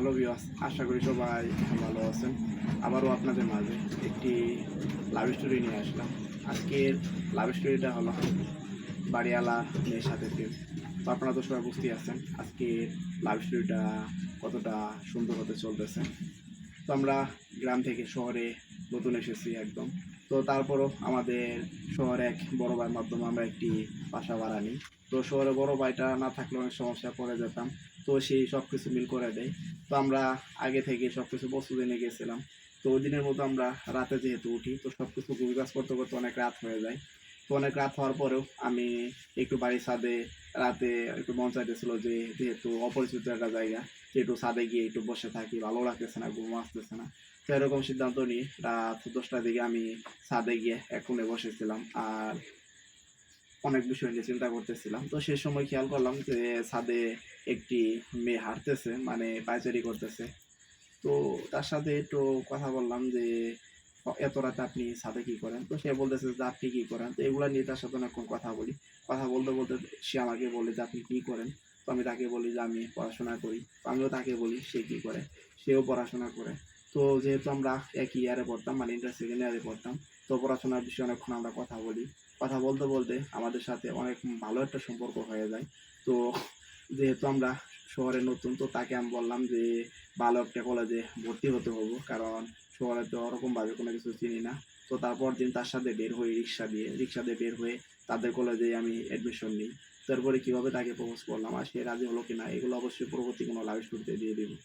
Hello বিয়াস আশা করি সবাই ভালো আছেন। আবারও আপনাদের মাঝে একটি লাভ স্টোরি নিয়ে আসলাম। আজকের লাভ স্টোরিটা হলো বাড়িওয়ালা মেয়ের সাথে তো আপনারা তো সবাই বুঝতেই আছেন আজকে লাভ স্টোরিটা কতটা সুন্দর হতে চলতেছে। তো আমরা গ্রাম থেকে শহরে নতুন এসেছি একদম। তো তারপরও আমাদের শহরে এক বড় ভাইয়ের মাধ্যমে আমরা একটি বাসা ভাড়া নিই। তো শহরে বড় ভাইটা না থাকলে অনেক সমস্যায় পড়ে যেতাম। তো সেই সব কিছু মিল করে দেয়। তো আমরা আগে থেকে সব কিছু বস্তু এনে গেছিলাম। তো ওই দিনের মতো আমরা রাতে যেহেতু উঠি, তো সব কিছু কাজ করতে করতে অনেক রাত হয়ে যায়। তো অনেক রাত হওয়ার পরেও আমি একটু বাড়ির ছাদে রাতে একটু মন চাইতেছিল যে যেহেতু অপরিচিত একটা জায়গা একটু ছাদে গিয়ে একটু বসে থাকি, ভালো লাগতেছে না, ঘুম আসতেছে না। তো এরকম সিদ্ধান্ত নিয়ে রাত দশটার দিকে আমি ছাদে গিয়ে এক কোণে বসেছিলাম। আর অনেক বিষয় নিয়ে চিন্তা করতেছিলাম। তো সেই সময় খেয়াল করলাম যে ছাদে একটি মেয়ে হাঁটতেছে মানে পায়চারি করতেছে। তো তার সাথে একটু কথা বললাম যে এত রাতে আপনি ছাদে কি করেন? তো সে বলতেছে যে, আপনি কি করেন? তো এগুলা নিয়ে তার সাথে অনেকক্ষণ কথা বলি। কথা বলতে বলতে সে আমাকে বলে যে, আপনি কি করেন? তো আমি তাকে বলি যে, আমি পড়াশোনা করি। তো আমিও তাকে বলি, সে কি করে? সেও পড়াশোনা করে। তো যেহেতু আমরা একই ইয়ারে পড়তাম মানে ইন্টার সেকেন্ড ইয়ারে পড়তাম, তো পড়াশোনার বিষয়ে অনেকক্ষণ আমরা কথা বলি। কথা বলতে বলতে আমাদের সাথে অনেক ভালো একটা সম্পর্ক হয়ে যায়। তো যেহেতু আমরা শহরে নতুন, তো তাকে আমি বললাম যে ভালো একটা কলেজে ভর্তি হতে হব, কারণ শহরে তো ওরকমভাবে কোনো কিছু চিনি না। তো তারপর দিন তার সাথে বের হই রিক্সা দিয়ে রিক্সা দিয়ে বের হয়ে তাদের কলেজে আমি অ্যাডমিশন নিই। তারপরে কীভাবে তাকে প্রপোজ করলাম, আর সে রাজি হলো কিনা, এগুলো অবশ্যই পরবর্তী কোনো লাইভ স্টোরিতে দিয়ে দেবো।